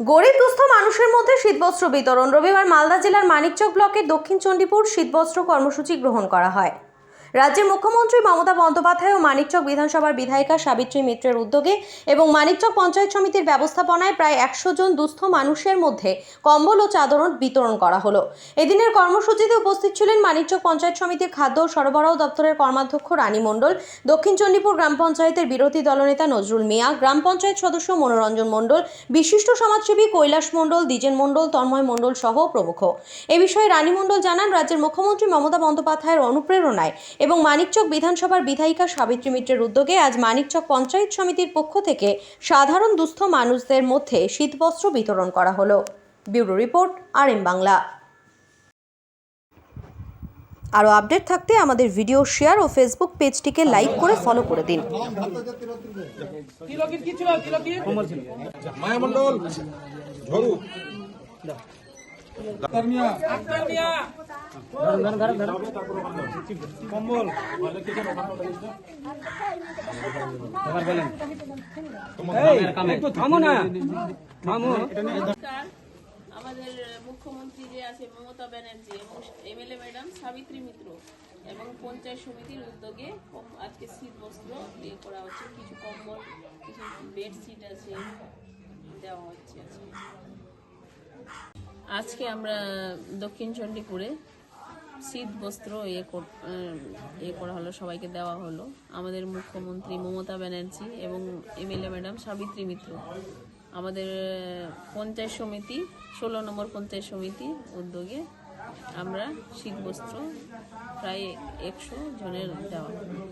গরিব দুস্থ মানুষের মধ্যে শীতবস্ত্র বিতরণ। রবিবার মালদা জেলার মানিকচক ব্লকের দক্ষিণ চণ্ডীপুর শীতবস্ত্র কর্মসূচি গ্রহণ করা হয়। রাজ্যের মুখ্যমন্ত্রী মমতা বন্দ্যোপাধ্যায় ও মানিকচক বিধানসভার বিধায়িকা সাবিত্রী মিত্রের উদ্যোগে এবং মানিকচক পঞ্চায়েত সমিতির ব্যবস্থাপনায় প্রায় একশো জন দুস্থ মানুষের মধ্যে কম্বল ও চাদর বিতরণ করা হলো। এদিনের কর্মসূচিতে উপস্থিত ছিলেন মানিকচক পঞ্চায়েত সমিতির খাদ্য ও সরবরাহ দপ্তরের কর্মাধ্যক্ষ রানী মণ্ডল, দক্ষিণ চণ্ডীপুর গ্রাম পঞ্চায়েতের বিরোধী দলনেতা নজরুল মিয়া, গ্রাম পঞ্চায়েত সদস্য মনোরঞ্জন মণ্ডল, বিশিষ্ট সমাজসেবী কৈলাস মণ্ডল, দ্বিজেন মণ্ডল, তন্ময় মণ্ডল সহ প্রমুখ। এ বিষয়ে রানী মণ্ডল জানান, রাজ্যের মুখ্যমন্ত্রী মমতা বন্দ্যোপাধ্যায়ের অনুপ্রেরণায় এবং মানিকচক বিধানসভার বিধায়িকা সাবিত্রী মিত্রের উদ্যোগে আজ মানিকচক পঞ্চায়েত সমিতির পক্ষ থেকে সাধারণ দুস্থ মানুষদের মধ্যে শীতবস্ত্র বিতরণ করা হলো। ব্যুরো রিপোর্ট আর এম বাংলা। আরও আপডেট থাকতে আমাদের ভিডিও শেয়ার ও ফেসবুক পেজটিকে লাইক করে ফলো করে দিন। কম্বল আমাদের মুখ্যমন্ত্রী যে আছে মমতা ব্যানার্জি এবং এমএলএ ম্যাডাম সাবিত্রী মিত্র এবং পঞ্চায়েত সমিতির উদ্যোগে আজকে শীত বস্ত্র ইয়ে করা হচ্ছে কিছু কম্বল কিছু বেডশিট আছে দেওয়া হচ্ছে আজকে আমরা দক্ষিণ চণ্ডীপুরে শীত বস্ত্র ইয়ে কর- ইয়ে করা হলো, সবাইকে দেওয়া হলো। আমাদের মুখ্যমন্ত্রী মমতা ব্যানার্জি এবং এমএলএ ম্যাডাম সাবিত্রী মিত্র। আমাদের পঞ্চায়েত সমিতি, ষোলো নম্বর পঞ্চায়েত সমিতি উদ্যোগে আমরা শীত বস্ত্র প্রায় একশো জনের দেওয়া হলো।